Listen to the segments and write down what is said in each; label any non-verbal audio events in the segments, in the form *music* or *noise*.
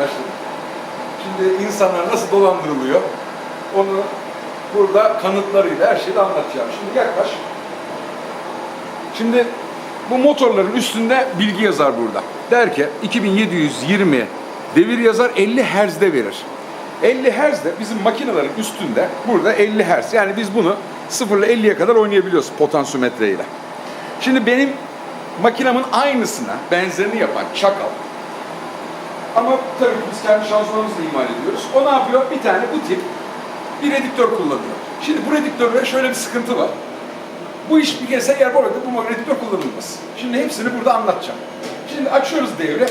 Başladım. Şimdi insanlar nasıl dolandırılıyor onu burada kanıtlarıyla her şeyi de anlatacağım. Şimdi yaklaş. Şimdi bu motorların üstünde bilgi yazar burada. Der ki 2720 devir yazar 50 Hz'de verir. 50 Hz'de bizim makinelerin üstünde burada 50 Hz. Yani biz bunu 0 ile 50'ye kadar oynayabiliyoruz potansiyometreyle. Şimdi benim makinamın aynısına benzerini yapan Çakal ama tabii biz kendi şanzımanımızla imal ediyoruz. O ne yapıyor? Bir tane bu tip bir redüktör kullanıyor. Şimdi bu redüktörde şöyle bir sıkıntı var. Bu iş bir kez eğer bu arada bu redüktör kullanılmaz. Şimdi hepsini burada anlatacağım. Şimdi açıyoruz devre.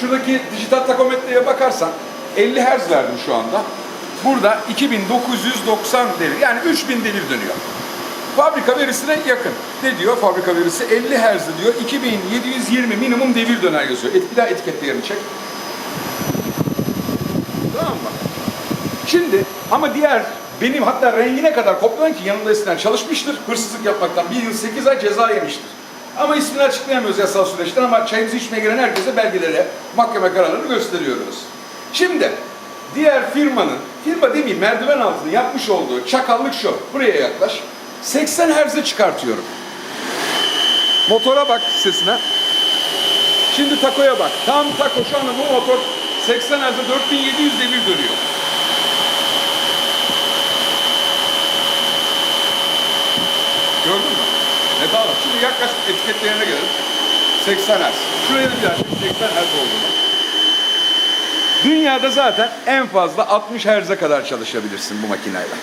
Şuradaki dijital takometreye bakarsan 50 Hz verdim şu anda. Burada 2990 devir yani 3000 devir dönüyor. Fabrika verisine yakın. Ne diyor fabrika verisi? 50 Hz diyor. 2720 minimum devir döner yazıyor. Et, bir daha etiketlerini çek. Tamam mı? Şimdi ama diğer benim hatta rengine kadar kopyalan ki yanımda eskiden çalışmıştır. Hırsızlık yapmaktan bir yıl 8 ay ceza yemiştir. Ama ismini açıklayamıyoruz yasal süreçten ama çayımızı içmeye gelen herkese belgelere, mahkeme kararlarını gösteriyoruz. Şimdi diğer firmanın, firma demeyeyim merdiven altını yapmış olduğu çakallık şu. Buraya yaklaş. 80 Hz'e çıkartıyorum. Motora bak sesine. Şimdi takoya bak. Tam tako şu anda bu motor 80 Hz'e 4700 devir dönüyor. Gördün mü? Ne bak. Şimdi yaklaş etiketlerine gelelim. 80 Hz. Şuraya da bir daha 80 Hz olduğunu. Dünyada zaten en fazla 60 Hz'e kadar çalışabilirsin bu makineyle.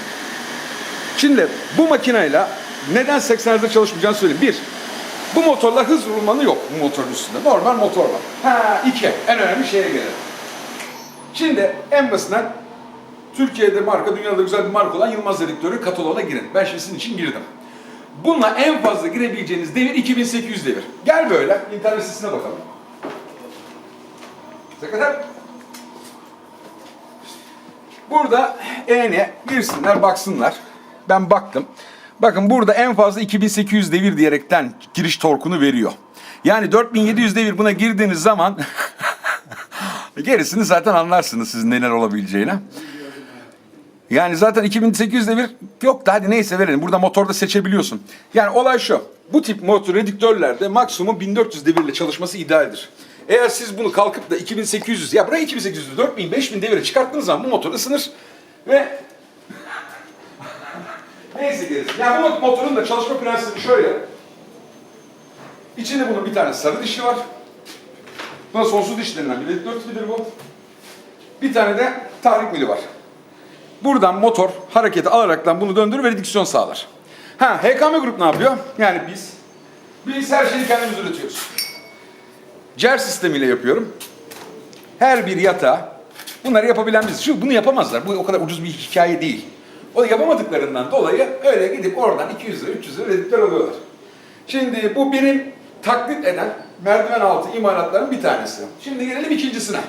Şimdi bu makineyle neden 80 Hz'de çalışmayacağını söyleyeyim. Bir, bu motorlar hız vurulmanı yok bu motorun üstünde. Normal motor var. Ha iki, en önemli şeye gelelim. Şimdi en basitinden Türkiye'de marka, dünyada güzel bir marka olan Yılmaz Redüktörü kataloğuna girin. Ben şimdi sizin için girdim. Bununla en fazla girebileceğiniz devir 2800 devir. Gel böyle, internet sitesine bakalım. Sekreter. Burada EN'e girsinler, baksınlar. Ben baktım. Bakın burada en fazla 2800 devir diyerekten giriş torkunu veriyor. Yani 4700 devir buna girdiğiniz zaman *laughs* gerisini zaten anlarsınız siz neler olabileceğine. Yani zaten 2800 devir yok da hadi neyse verelim. Burada motorda seçebiliyorsun. Yani olay şu. Bu tip motor redüktörlerde maksimum 1400 devirle çalışması idealdir. Eğer siz bunu kalkıp da 2800 ya buraya 2800 4000 5000 devire çıkarttığınız zaman bu motor ısınır ve neyse gerisi. Yani bu motorun da çalışma prensibi şöyle. İçinde bunun bir tane sarı dişi var. Buna sonsuz diş denilen bir tipidir bu. Bir tane de tahrik mili var. Buradan motor hareketi alaraktan bunu döndürür ve redüksiyon sağlar. Ha, HKM Grup ne yapıyor? Yani biz biz her şeyi kendimiz üretiyoruz. CER sistemiyle yapıyorum. Her bir yatağa bunları yapabilen biz. Şu bunu yapamazlar. Bu o kadar ucuz bir hikaye değil. O yapamadıklarından dolayı öyle gidip oradan 200 lira 300 lira redüktör alıyorlar. Şimdi bu benim taklit eden merdiven altı imalatların bir tanesi. Şimdi gelelim ikincisine.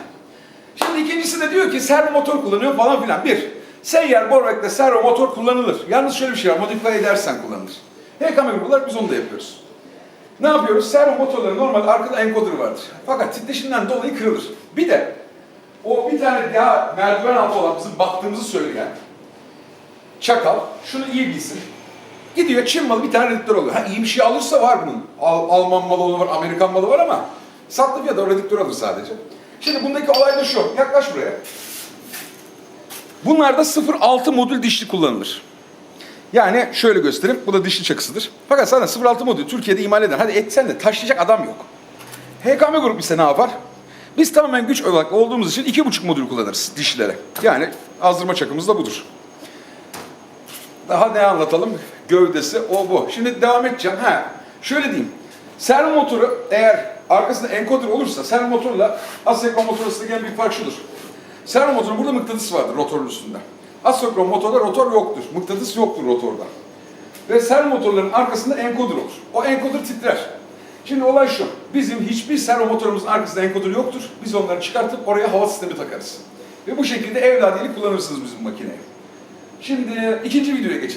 Şimdi ikincisi de diyor ki servo motor kullanıyor falan filan. Bir, seyyar Borvek'te servo motor kullanılır. Yalnız şöyle bir şey var, modifiye edersen kullanılır. HKM olarak biz onu da yapıyoruz. Ne yapıyoruz? Servo motorların normalde arkada encoder vardır. Fakat titreşimden dolayı kırılır. Bir de o bir tane daha merdiven altı olan bizim baktığımızı söyleyen çakal şunu iyi bilsin. Gidiyor Çin malı bir tane redüktör alıyor. Ha iyi bir şey alırsa var bunun. Al- Alman malı var, Amerikan malı var ama sattığı fiyata o redüktör alır sadece. Şimdi bundaki olay da şu. Yaklaş buraya. Bunlarda 0.6 modül dişli kullanılır. Yani şöyle göstereyim. Bu da dişli çakısıdır. Fakat sana 0.6 modül Türkiye'de imal eden. Hadi etsen de taşıyacak adam yok. HKM grup ise ne yapar? Biz tamamen güç olarak olduğumuz için 2.5 modül kullanırız dişlilere. Yani azdırma çakımız da budur. Daha ne anlatalım? Gövdesi o bu. Şimdi devam edeceğim. Ha, şöyle diyeyim. Servo motoru eğer arkasında encoder olursa servo motorla asenkron motor arasında gelen bir fark şudur. Servo motorun burada mıknatıs vardır rotorun üstünde. Asenkron motorda rotor yoktur. Mıknatıs yoktur rotorda. Ve servo motorların arkasında encoder olur. O encoder titrer. Şimdi olay şu. Bizim hiçbir servo motorumuzun arkasında encoder yoktur. Biz onları çıkartıp oraya hava sistemi takarız. Ve bu şekilde evladiyelik kullanırsınız bizim makineyi. Şimdi ikinci videoya geçelim.